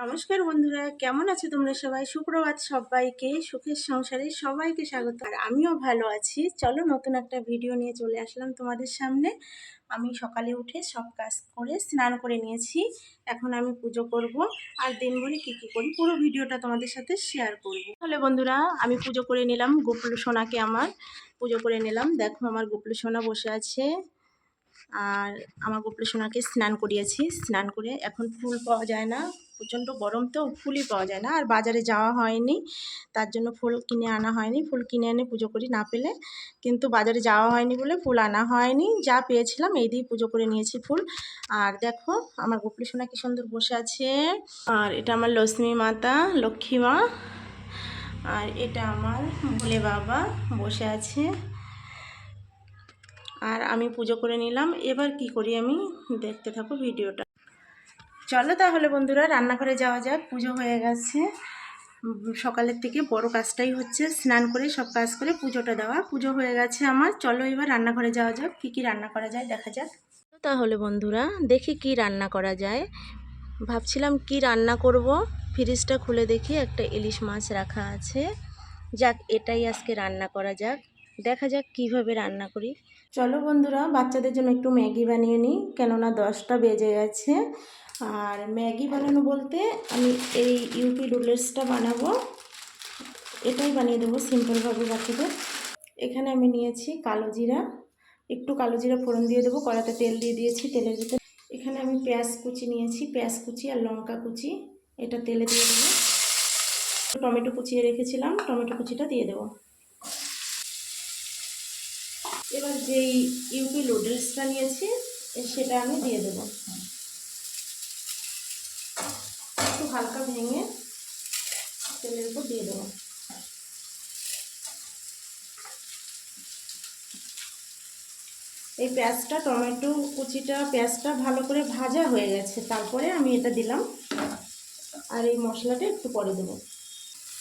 নমস্কার বন্ধুরা, কেমন আছো তোমরা সবাই? সুপ্রভাত সবাইকে, সুখের সংসারে সবাইকে স্বাগত। আর আমিও ভালো আছি। চলো নতুন একটা ভিডিও নিয়ে চলে আসলাম তোমাদের সামনে। আমি সকালে উঠে সব কাজ করে স্নান করে নিয়েছি। এখন আমি পুজো করব আর দিনভরে কী কী করি পুরো ভিডিওটা তোমাদের সাথে শেয়ার করব। তাহলে বন্ধুরা, আমি পুজো করে নিলাম গোপুল সোনাকে আমার। পুজো করে নিলাম। দেখো আমার গোপুল সোনা বসে আছে। আর আমার গোপুল সোনাকে স্নান করিয়েছি। স্নান করে এখন ফুল পাওয়া যায় না। প্রচণ্ড গরম তো, ফুলই পাওয়া যায় না। আর বাজারে যাওয়া হয়নি, তার জন্য ফুল কিনে আনা হয়নি। ফুল কিনে এনে পুজো করি না পেলে। কিন্তু বাজারে যাওয়া হয়নি বলে ফুল আনা হয়নি। যা পেয়েছিলাম এই দিয়ে পুজো করে নিয়েছি ফুল। আর দেখো, আমার গোপুল সোনা কি সুন্দর বসে আছে। আর এটা আমার লক্ষ্মী মাতা, লক্ষ্মী মা। আর এটা আমার ভোলে বাবা বসে আছে। আর আমি পুজো করে নিলাম। এবার কি করি আমি? দেখতে থাকো ভিডিওটা। চলো তাহলে বন্ধুরা, রান্নাঘরে যাওয়া যাক। পুজো হয়ে গেছে। সকালের থেকে বড় কাজটাই হচ্ছে স্নান করে, সব কাজ করে পুজোটা দেওয়া। পুজো হয়ে গেছে আমার। চলো এবার রান্নাঘরে যাওয়া যাক। কী কী রান্না করা যায় দেখা যাক। তাহলে বন্ধুরা, দেখি কি রান্না করা যায়। ভাবছিলাম কি রান্না করব। ফ্রিজটা খুলে দেখি, একটা ইলিশ মাছ রাখা আছে। যাক, এটাই আজকে রান্না করা যাক। দেখা যাক কীভাবে রান্না করি। চলো বন্ধুরা, বাচ্চাদের জন্য একটু ম্যাগি বানিয়ে নিই, কেননা দশটা বেজে গেছে। আর ম্যাগি বানানো বলতে আমি এই ইউপি নুডলসটা বানাবো। এটাই বানিয়ে দেবো সিম্পলভাবে বাচ্চাদের। এখানে আমি নিয়েছি কালো জিরা। একটু কালো জিরা ফোড়ন দিয়ে দেবো, কড়াতে তেল দিয়ে দিয়েছি, তেলের ভিতরে এখানে আমি পেঁয়াজ কুচি নিয়েছি, পেঁয়াজ কুচি আর লঙ্কা কুচি। এটা তেলে দিয়ে দেবো। টমেটো কুচিয়ে রেখেছিলাম, টমেটো কুচিটা দিয়ে দেবো এবার যেই ইউপি নুডলসটা নিয়েছি, সেটা আমি দিয়ে দেবো। একটু হালকা ভেঙে তেলের উপর দিয়ে দেবো। এই পেঁয়াজটা, টমেটো কুচিটা, পেঁয়াজটা ভালো করে ভাজা হয়ে গেছে, তারপরে আমি এটা দিলাম। আর এই মশলাটা একটু পরে দেবো।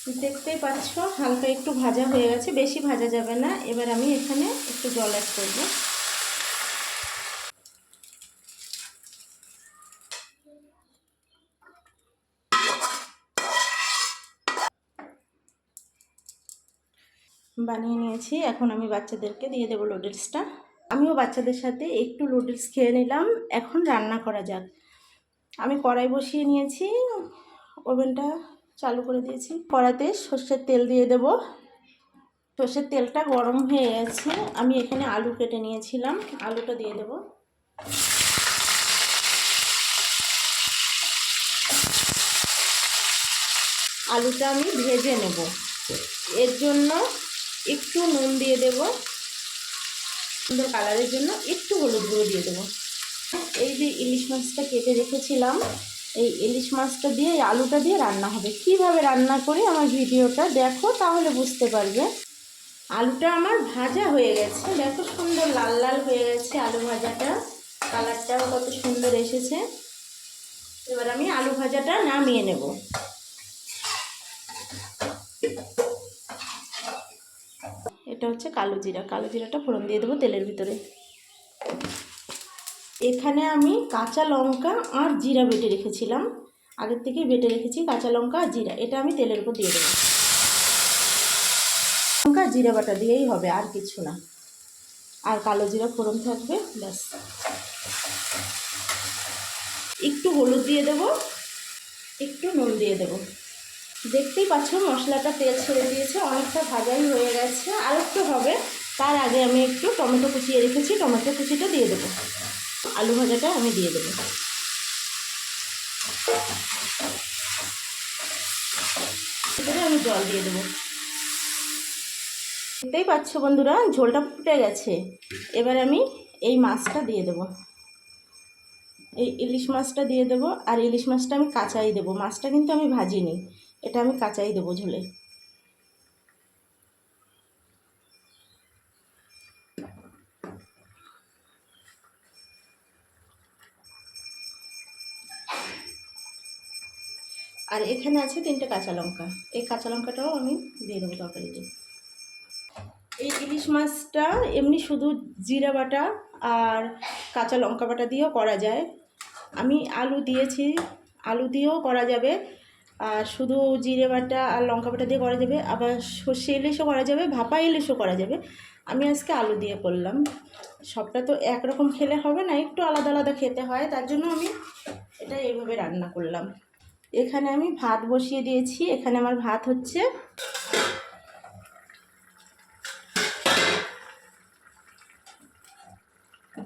দেখতেই পাচ্ছ, হালকা একটু ভাজা হয়ে গেছে, বেশি ভাজা যাবে না। এবার আমি এখানে একটু জল অ্যাড করব। বানিয়ে নিয়েছি। এখন আমি বাচ্চাদেরকে দিয়ে দেবো নুডলসটা আমিও বাচ্চাদের সাথে একটু নুডলস খেয়ে নিলাম। এখন রান্না করা যাক। আমি কড়াই বসিয়ে নিয়েছি। ওভেনটা চালু করে দিয়েছি। কড়াতে সর্ষের তেল দিয়ে দেব। সর্ষের তেলটা গরম হয়ে গেছে। আমি এখানে আলু কেটে নিয়েছিলাম। আলুটা দিয়ে দেব। আলুটা আমি ভেজে নেব। এর জন্য একটু নুন দিয়ে দেব। সুন্দর কালারের জন্য একটু হলুদ গুঁড়ো দিয়ে দেবো। এই যে ইলিশ মাছটা কেটে রেখেছিলাম এই ইলিশ মাছটা দিয়ে, এই আলুটা দিয়ে রান্না হবে। কীভাবে রান্না করি আমার ভিডিওটা দেখো, তাহলে বুঝতে পারবে। আলুটা আমার ভাজা হয়ে গেছে। দেখো সুন্দর লাল লাল হয়ে গেছে আলু ভাজাটা। কালারটাও কত সুন্দর এসেছে। এবার আমি আলু ভাজাটা নামিয়ে নেব। এটা হচ্ছে কালো জিরা। কালো জিরাটা ফোড়ন দিয়ে দেবো তেলের ভিতরে। এখানে আমি কাঁচা লঙ্কা আর জিরা বেটে রেখেছিলাম। আগের থেকেই বেটে রেখেছি কাঁচা লঙ্কা আর জিরা। এটা আমি তেলের উপর দিয়ে দেবো। লঙ্কা, জিরা বাটা দিয়েই হবে, আর কিছু না। আর কালো জিরা ফোড়ন থাকবে, ব্যাস। একটু হলুদ দিয়ে দেবো, একটু নুন দিয়ে দেবো। দেখতেই পাচ্ছ মশলাটা তেল ছেড়ে দিয়েছে, অনেকটা ভাজাই হয়ে গেছে। আর একটু হবে, তার আগে আমি একটু টমেটো কুচিয়ে রেখেছি, টমেটো কুচিটা দিয়ে দেবো। আলু ভাজাটা আমি দিয়ে দেবো। এবারে আমি জল দিয়ে দেবো। দেখতেই পাচ্ছ বন্ধুরা, ঝোলটা ফুটে গেছে। এবার আমি এই মাছটা দিয়ে দেবো। এই ইলিশ মাছটা দিয়ে দেবো, আর ইলিশ মাছটা আমি কাঁচাই দেবো। মাছটা কিন্তু আমি ভাজিনি, এটা আমি কাঁচাই দেবো ঝোলে। আর এখানে আছে তিনটে কাঁচা লঙ্কা। এই কাঁচা লঙ্কাটাও আমি দিয়ে দেবো তরকারিতে। এই ইলিশ মাছটা এমনি শুধু জিরা বাটা আর কাঁচা লঙ্কা বাটা দিয়েও করা যায়। আমি আলু দিয়েছি, আলু দিয়েও করা যাবে। আর শুধু জিরে বাটা আর লঙ্কা বাটা দিয়ে করা যাবে। আবার সর্ষে ইলিশও করা যাবে, ভাপা ইলিশও করা যাবে। আমি আজকে আলু দিয়ে করলাম। সবটা তো একরকম খেলে হবে না, একটু আলাদা আলাদা খেতে হয়। তার জন্য আমি এটা এইভাবে রান্না করলাম। এখানে আমি ভাত বসিয়ে দিয়েছি। এখানে আমার ভাত হচ্ছে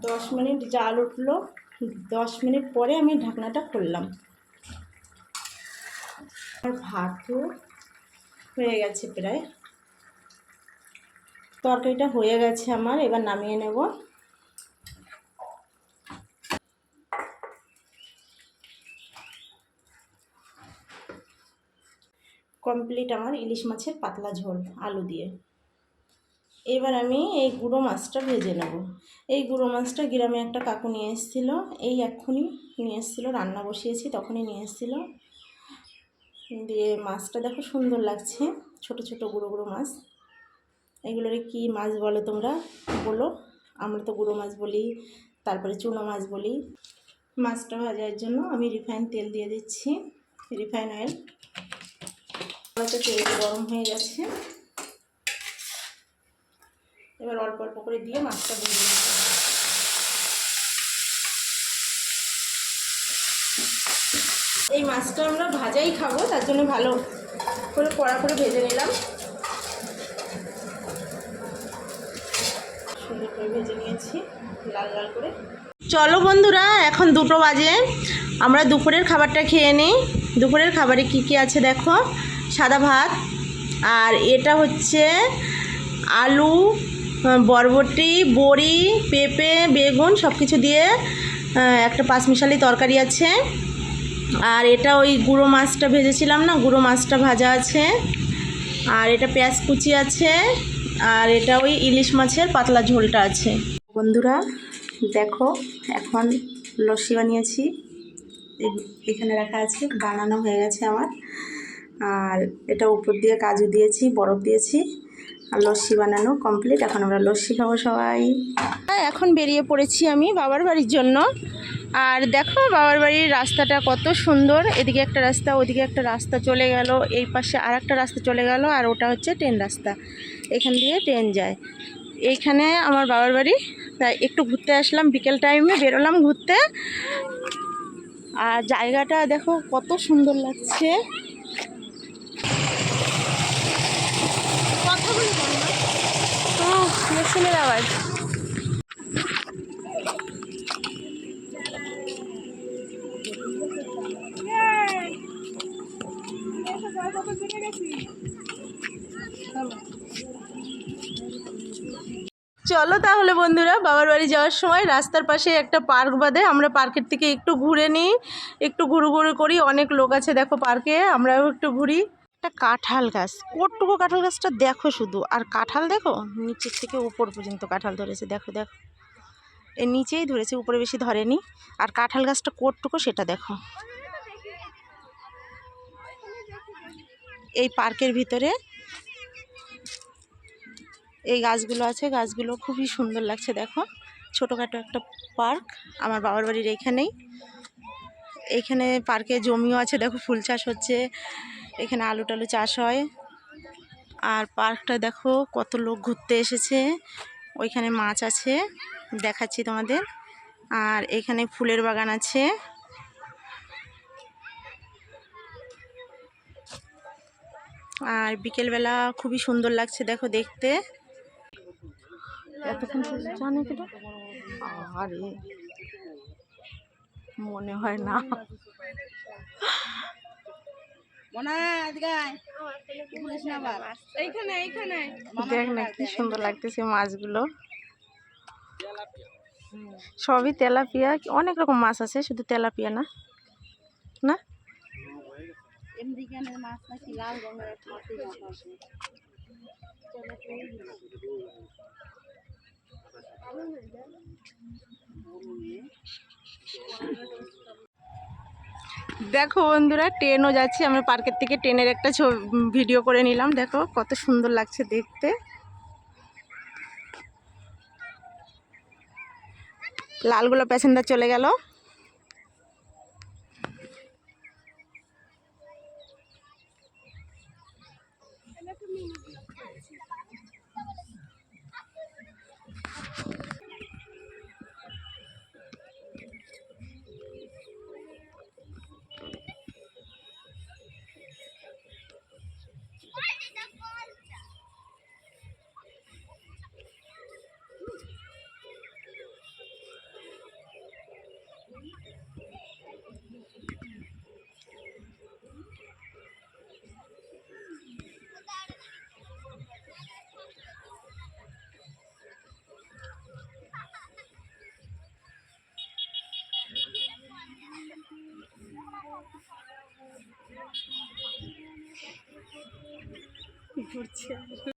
দশ মিনিট জাল উঠল। দশ মিনিট পরে আমি ঢাকনাটা খুললাম। আর ভাতও হয়ে গেছে প্রায়। তরকারিটা হয়ে গেছে আমার, এবার নামিয়ে নেব। কমপ্লিট আমার ইলিশ মাছের পাতলা ঝোল, আলু দিয়ে। এবার আমি এই গুঁড়ো মাছটা ভেজে নেব। এই গুঁড়ো মাছটা গ্রামে একটা কাকু নিয়ে এসেছিল, এই এক্ষুনি নিয়ে এসেছিল, রান্না বসিয়েছি, তখনই নিয়ে এসেছিল। দিয়ে মাছটা দেখো সুন্দর লাগছে, ছোট ছোট গুঁড়ো গুঁড়ো মাছ। এগুলোরে কি মাছ বলো তোমরা? বলো। আমরা তো গুঁড়ো মাছ বলি, তারপরে চুনো মাছ বলি। মাছটা ভাজার জন্য আমি রিফাইন তেল দিয়ে দিচ্ছি। রিফাইন অয়েল তো তেল গরম হয়ে গেছে। এবার অল্প অল্প করে দিয়ে মাছটা ভেজে নেব এই মাছটা আমরা ভাজাই খাব, তার জন্য ভালো করে কড়া করে ভেজে নিলাম। সুন্দর করে ভেজে নিয়েছি, লাল লাল করে। চলো বন্ধুরা, এখন দুটো বাজে। আমরা দুপুরের খাবারটা খেয়ে নিই। দুপুরের খাবারে কি কি আছে দেখো? সাদা ভাত, আর এটা হচ্ছে আলু বরবটি, বড়ি, পেঁপে, বেগুন সব কিছু দিয়ে একটা পাঁচমিশালি তরকারি আছে। আর এটা ওই গুঁড়ো মাছটা ভেজেছিলাম না, গুঁড়ো মাছটা ভাজা আছে। আর এটা পেঁয়াজ কুচি আছে, আর এটা ওই ইলিশ মাছের পাতলা ঝোলটা আছে। বন্ধুরা, দেখো, এখন লস্যি বানিয়েছি। এখানে রাখা আছে, বানানো হয়ে গেছে আমার। আর এটা উপর দিয়ে কাজু দিয়েছি, বরফ দিয়েছি, আর লস্যি বানানো কমপ্লিট এখন আমরা লস্যি খাব সবাই। এখন বেরিয়ে পড়েছি আমি বাবার বাড়ির জন্য। আর দেখো বাবার বাড়ির রাস্তাটা কত সুন্দর। এদিকে একটা রাস্তা, ওদিকে একটা রাস্তা চলে গেল, এই পাশে আর একটা রাস্তা চলে গেল, আর ওটা হচ্ছে ট্রেন রাস্তা। এখান দিয়ে ট্রেন যায়। এইখানে আমার বাবার বাড়ি, তাই একটু ঘুরতে আসলাম, বিকেল টাইমে বেরোলাম ঘুরতে। আর জায়গাটা দেখো কত সুন্দর লাগছে। মেশিনের আওয়াজ। চলো তাহলে বন্ধুরা, বাবার বাড়ি যাওয়ার সময় রাস্তার পাশে একটা পার্ক বাদে আমরা পার্কের থেকে একটু ঘুরে নিই, একটু ঘুরু ঘুরু করি। অনেক লোক আছে দেখো পার্কে, আমরাও একটু ঘুরি। একটা কাঁঠাল গাছ কোটটুকু কাঁঠাল গাছটা দেখো শুধু। আর কাঁঠাল দেখো, নিচের থেকে উপর পর্যন্ত কাঁঠাল ধরেছে, দেখো দেখো। এর নিচেই ধরেছে, উপরে বেশি ধরেনি। আর কাঁঠাল গাছটা কোটটুকু সেটা দেখো। এই পার্কের ভিতরে এই গাছগুলো আছে, গাছগুলো খুবই সুন্দর লাগছে, দেখো। ছোটোখাটো একটা পার্ক, আমার বাবার বাড়ির এইখানেই এইখানে পার্কে জমিও আছে, দেখো ফুল চাষ হচ্ছে, এখানে আলু টালু চাষ হয়। আর পার্কটা দেখো কত লোক ঘুরতে এসেছে, ওইখানে মাছ আছে, দেখাচ্ছি তোমাদের। আর এখানে ফুলের বাগান আছে। আর বিকেলবেলা খুবই সুন্দর লাগছে, দেখো দেখতে। এতক্ষণ পর্যন্ত জানে কেটা আরে মনে হয় না দেখ না কি সুন্দর লাগতেছে মাছগুলো সবই তেলাপিয়া অনেক রকম মাছ আছে শুধু তেলাপিয়া না না দেখো বন্ধুরা ট্রেনও যাচ্ছে। আমরা পার্কের থেকে ট্রেনের একটা ছবি ভিডিও করে নিলাম। দেখো কত সুন্দর লাগছে দেখতে। লালগুলো প্যাসেঞ্জার চলে গেল। করছে